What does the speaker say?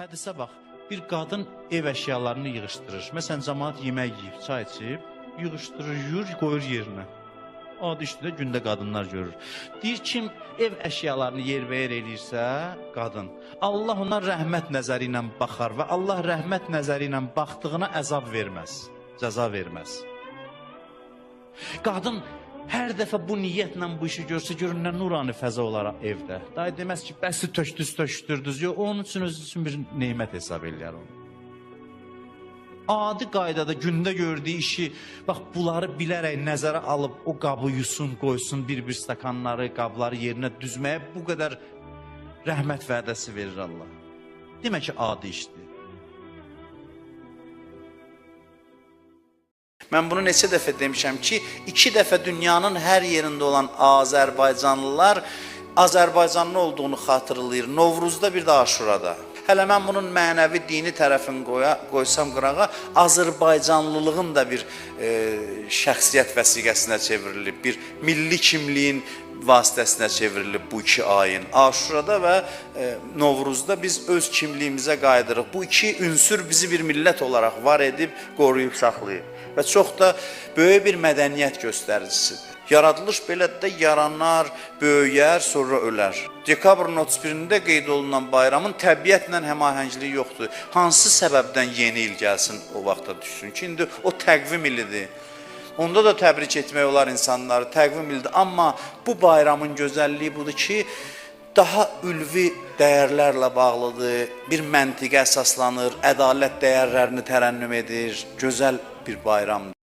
Hədisə bax, bir qadın ev əşyalarını yığışdırır. Məsələn, cəmaət yemək yeyib, çay içib, yığışdırır, yuyur, qoyur yerinə. Adi işdə də gündə qadınlar görür. Deyir kim ev əşyalarını yerbəyer eləyirsə, qadın. Allah ona rəhmət nəzəri ilə baxar və Allah rəhmət nəzəri ilə baxdığına əzab verməz, cəza verməz. Qadın hər dəfə bu niyyətlə bu işi görsə, görün nə nurani fəza olar evdə. Day deməz ki, bəs tökdüz, tökdürdüz. Yox, onun üçün özü üçün bir nemət hesab eləyər onu. Adi qaydada gündə gördüyü işi, bax bunları bilərək nəzərə alıb o qabı yusun, qoysun, bir-bir stakanları, qabları yerinə düzməyə bu qədər rəhmət vədəsi verir Allah. Demək ki, adi işdir. Mən bunu neçə dəfə demişəm ki, iki dəfə dünyanın hər yerində olan Azərbaycanlılar Azərbaycanlı olduğunu xatırlayır. Novruzda bir də Aşurada. Hələ mən bunun mənəvi dini tərəfini qoya, qoysam qırağa, Azərbaycanlılığın da bir e, şəxsiyyət vəsiqəsinə çevrilib, bir milli kimliyin vasitəsinə çevrilib bu iki ayın. Aşurada və e, Novruzda biz öz kimliyimizə qayıdırıq. Bu iki ünsür bizi bir millət olaraq var edib, qoruyub saxlayıb və çox da böyük bir mədəniyyət göstəricisidir. Yaradılış belə də yaranar, böyüyər, sonra ölər. Dekabrın 31-də qeyd olunan bayramın təbiətlə həmahəngiliyi yoxdur. Hansı səbəbdən yeni il gəlsin o vaxta düşsün ki, indi o təqvim ilidir. Onda da təbrik etmək olar insanları, təqvim ilidir. Amma bu bayramın gözəlliyi budur ki, daha ülvi dəyərlərlə bağlıdır, bir məntiqə əsaslanır, ədalət dəyərlərini tərənnüm edir, gözəl bir bayramdır.